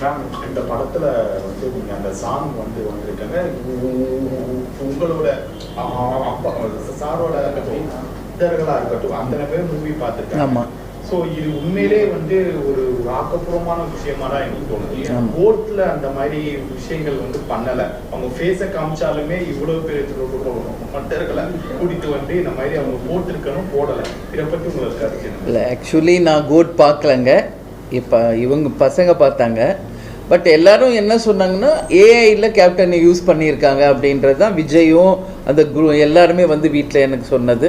Ma'am இந்த படத்துல வந்து நீங்க அந்த சாங் வந்து வந்திருக்காங்க உங்களோட அப்பா சாரோட இதர்களா இருக்கட்டும் அத்தனை பேர் மூவி பார்த்துருக்காங்க. ஆமா. ஸோ இது உண்மையிலே வந்து ஒரு ஆக்கப்பூர்வமான விஷயமா தான் எனக்கு தோணுது. கோர்ட்ல அந்த மாதிரி விஷயங்கள் வந்து பண்ணல. அவங்க ஃபேஸை காமிச்சாலுமே இவ்வளவு பேர் மட்டர்களை கூட்டிட்டு வந்து இந்த மாதிரி அவங்க போட்டிருக்கணும் போடல. இதை பத்தி உங்களுக்கு? இல்லை ஆக்சுவலி நான் கோட் பார்க்கலங்க. இப்போ இவங்க பசங்க பார்த்தாங்க. பட் எல்லாரும் என்ன சொன்னாங்கன்னா ஏஐயில் கேப்டனை யூஸ் பண்ணியிருக்காங்க அப்படின்றது தான் விஜயும் அந்த குரு எல்லாருமே வந்து வீட்டில் எனக்கு சொன்னது.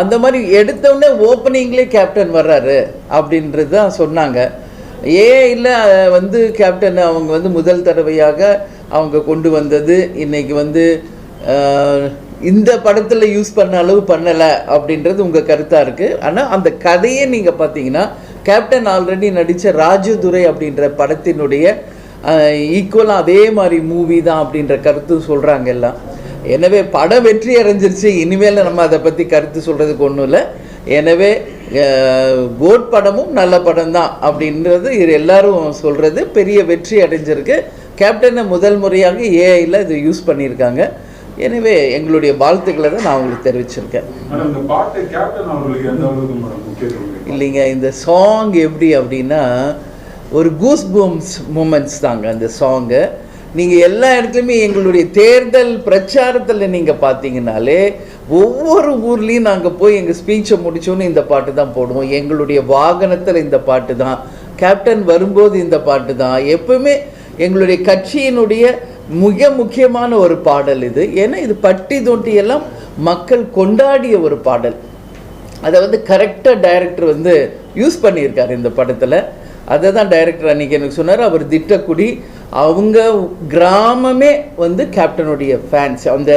அந்த மாதிரி எடுத்தவுடனே ஓப்பனிங்லேயே கேப்டன் வர்றாரு அப்படின்றது தான் சொன்னாங்க ஏஐயில் வந்து கேப்டன் அவங்க வந்து முதல் தடவையாக அவங்க கொண்டு வந்தது. இன்றைக்கி வந்து இந்த படத்தில் யூஸ் பண்ண அளவு பண்ணலை அப்படின்றது உங்கள் கருத்தாக இருக்குது ஆனால் அந்த கதையை நீங்கள் பார்த்தீங்கன்னா கேப்டன் ஆல்ரெடி நடித்த ராஜதுரை அப்படின்ற படத்தினுடைய ஈக்குவலாக அதே மாதிரி மூவி தான் அப்படின்ற கருத்து சொல்கிறாங்க எல்லாம். எனவே படம் வெற்றி அடைஞ்சிருச்சு இனிமேல் நம்ம அதை பற்றி கருத்து சொல்கிறதுக்கு ஒன்றும் இல்லை. எனவே கோட் படமும் நல்ல படம் தான் அப்படின்றது இது எல்லாரும் சொல்கிறது பெரிய வெற்றி அடைஞ்சிருக்கு. கேப்டனை முதல் முறையாக ஏஐயில் இது யூஸ் பண்ணியிருக்காங்க. எனவே எங்களுடைய வாழ்த்துக்களை தான் நான் உங்களுக்கு தெரிவிச்சிருக்கேன்? இல்லைங்க இந்த சாங் எப்படி அப்படின்னா ஒரு கூஸ் பூம்ஸ் மூமெண்ட்ஸ் தாங்க அந்த சாங்கு நீங்கள் எல்லா இடத்துலையுமே எங்களுடைய தேர்தல் பிரச்சாரத்தில் நீங்கள் பார்த்தீங்கனாலே ஒவ்வொரு ஊர்லேயும் நாங்கள் போய் எங்கள் ஸ்பீச்சை முடிச்சோன்னு இந்த பாட்டு தான் போடுவோம். எங்களுடைய வாகனத்தில் இந்த பாட்டு தான். கேப்டன் வரும்போது இந்த பாட்டு தான். எப்பவுமே எங்களுடைய கட்சியினுடைய மிக முக்கியமான ஒரு பாடல் இது. ஏன்னா இது பட்டி தொட்டி எல்லாம் மக்கள் கொண்டாடிய ஒரு பாடல். அதை வந்து கரெக்டாக டைரக்டர் வந்து யூஸ் பண்ணியிருக்காரு இந்த படத்தில். அதை தான் டைரக்டர் அன்றைக்கி எனக்கு சொன்னார் அவர் திட்டக்குடி அவங்க கிராமமே வந்து கேப்டனுடைய ஃபேன்ஸ் அந்த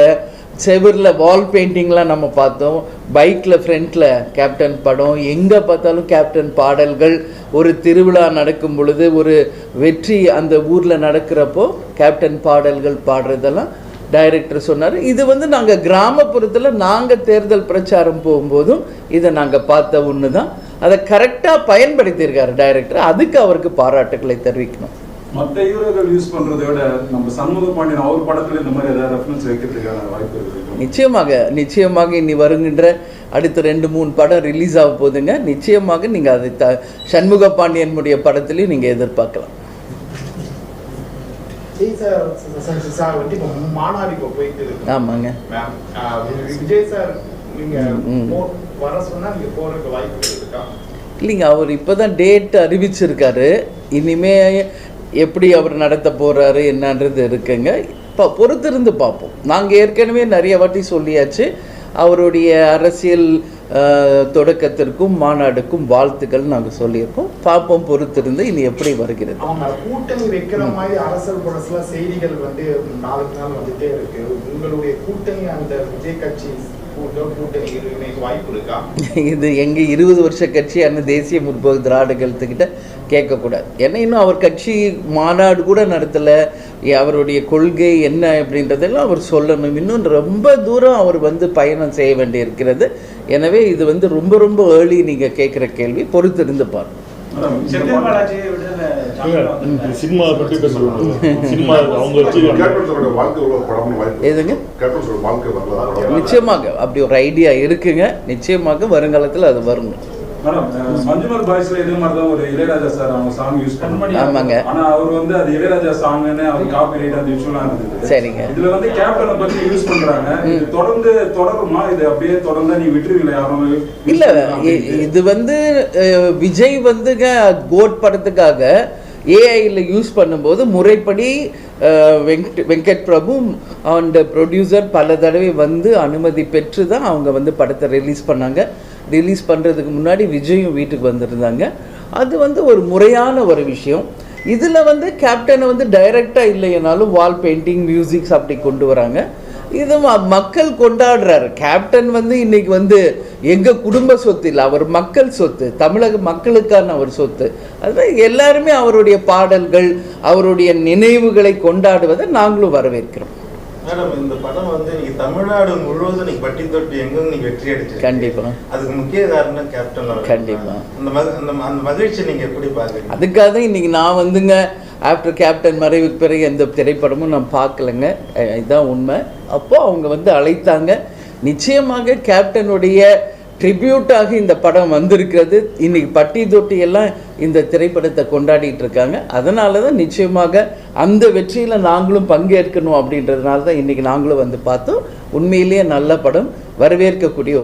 செவரில் வால் பெயிண்டிங்லாம் நம்ம பார்த்தோம். பைக்கில் ஃப்ரண்ட்டில் கேப்டன் படம் எங்கே பார்த்தாலும் கேப்டன் பாடல்கள் ஒரு திருவிழா நடக்கும் பொழுது ஒரு வெற்றி அந்த ஊரில் நடக்கிறப்போ கேப்டன் பாடல்கள் பாடுறதெல்லாம் டைரக்டர் சொன்னார். இது வந்து நாங்கள் கிராமப்புறத்தில் நாங்கள் தேர்தல் பிரச்சாரம் போகும்போதும் இதை நாங்கள் பார்த்த ஒன்று தான் அதை கரெக்டாக பயன்படுத்தியிருக்காரு டைரக்டர் அதுக்கு அவருக்கு பாராட்டுக்களை தெரிவிக்கணும். மத்த ஹீரோக்கள் யூஸ் பண்றதை விட நம்ம சண்முக பாண்டியன் அவர் படத்துல இந்த மாதிரி ஏதாவது ரெஃபரன்ஸ் வைக்கிறதுக்கான வாய்ப்பு இருக்கு. நிச்சயமாக நிச்சயமாக இனி வருகின்ற அடுத்த ரெண்டு மூணு படம் ரிலீஸ் ஆக போகுதுங்க. நிச்சயமாக நீங்கள் அதை த சண்முக பாண்டியனுடைய படத்துலையும் நீங்கள் எதிர்பார்க்கலாம். ஆமாங்க. விஜய் சார் நீங்க ம். போ- வர சொன்னா நீங்க போறதுக்கு வாய்ப்பு இருக்கா இல்லைங்க அவர் இப்போ தான் டேட் அறிவிச்சிருக்காரு. இனிமே எப்படி அவர் நடத்த போகிறாரு என்னன்றது இருக்குங்க. இப்போ பொறுத்திருந்து பார்ப்போம். நாங்கள் ஏற்கனவே நிறைய வாட்டி சொல்லியாச்சு அவருடைய அரசியல் தொடக்கத்திற்கும் மாநாடுக்கும் வாழ்த்துக்கள் நாங்கள் சொல்லியிருக்கோம். பார்ப்போம் பொறுத்திருந்து இனி எப்படி வருகிறது. கூட்டணி வைக்கிற மாதிரி அரசல் புரசல செய்திகள் வந்து நாளுக்கு நாள் வந்துட்டே இருக்கு. உங்களுடைய கூட்டணி அந்த விஜய் கட்சி இது எங்கள் இருபது வருஷ கட்சியான தேசிய முற்போக்கு திராவிட கழுத்துக்கிட்ட கேட்கக்கூடாது. ஏன்னா இன்னும் அவர் கட்சி மாநாடு கூட நடத்தலை. அவருடைய கொள்கை என்ன அப்படின்றதெல்லாம் அவர் சொல்லணும். இன்னும் ரொம்ப தூரம் அவர் வந்து பயணம் செய்ய வேண்டியிருக்கிறது. எனவே இது வந்து ரொம்ப ரொம்ப ஏர்லி நீங்கள் கேட்குற கேள்வி. பொறுத்திருந்து பாருங்கள் சினிமா பற்றி சினிமா அவங்க எதுங்க? நிச்சயமாக அப்படி ஒரு ஐடியா இருக்குங்க. நிச்சயமாக வருங்காலத்தில் அது வருங்க மேடம் மஞ்சுமல் பாய்ஸ்ல இதே மாதிரி தான் ஒரு இளையராஜா சார் அவங்க சாங் யூஸ் பண்ணாங்க ஆமாங்க. ஆனா அவர் வந்து அது இளையராஜா சாங்னு அவர் காப்பி ரைட் அந்த விஷயம் இருந்தது. சரிங்க. இதுல வந்து கேப்டனை பத்தி யூஸ் பண்றாங்க. இது தொடர்ந்து தொடருமா? இது அப்படியே தொடர்ந்தா நீ விட்டுருவீங்களா? யாரும் இல்ல. இது வந்து விஜய் வந்துங்க கோட் படத்துக்காக ஏஐயில் யூஸ் பண்ணும்போது முறைப்படி வெங்கட் வெங்கட் பிரபு அண்ட் ப்ரொடியூசர் பல தடவை வந்து அனுமதி பெற்று தான் அவங்க வந்து படத்தை ரிலீஸ் பண்ணாங்க. ரிலீஸ் பண்ணுறதுக்கு முன்னாடி விஜயும் வீட்டுக்கு வந்திருந்தாங்க. அது வந்து ஒரு முறையான ஒரு விஷயம். இதில் வந்து கேப்டனை வந்து டைரெக்டாக இல்லைனாலும் வால் பெயிண்டிங் மியூசிக்ஸ் அப்படி கொண்டு வராங்க. இது மக்கள் கொண்டாடுறாரு. கேப்டன் வந்து இன்னைக்கு வந்து எங்கள் குடும்ப சொத்து இல்லை அவர் மக்கள் சொத்து தமிழக மக்களுக்கான அவர் சொத்து. அதுதான் எல்லாருமே அவருடைய பாடல்கள் அவருடைய நினைவுகளை கொண்டாடுவதை நாங்களும் வரவேற்கிறோம். மேடம் இந்த படம் வந்து நீங்க தமிழ்நாடு முழுவதும் நீங்க பட்டி தொட்டி எங்கும் நீங்க வெற்றி அடிச்சு கண்டிப்பா. அதுக்கு முக்கிய காரணம் கேப்டன். கண்டிப்பா. அந்த அந்த மகிழ்ச்சி நீங்க எப்படி பாக்குறீங்க அதுக்காக தான் இன்னைக்கு நான் வந்துங்க ஆஃப்டர் கேப்டன் மறைவுக்கு பிறகு எந்த திரைப்படமும் நான் பார்க்கலங்க இதுதான் உண்மை அப்போ அவங்க வந்து அழைத்தாங்க நிச்சயமாக கேப்டனுடைய ட்ரிபியூட்டாக இந்த படம் வந்திருக்கிறது. இன்னைக்கு பட்டி தொட்டி எல்லாம் இந்த திரைப்படத்தை கொண்டாடிட்டு இருக்காங்க. அதனால தான் நிச்சயமாக அந்த வெற்றியில் நாங்களும் பங்கேற்கணும் அப்படின்றதுனால தான் இன்னைக்கு நாங்களும் வந்து பார்த்தோம். உண்மையிலேயே நல்ல படம். வரவேற்கக்கூடிய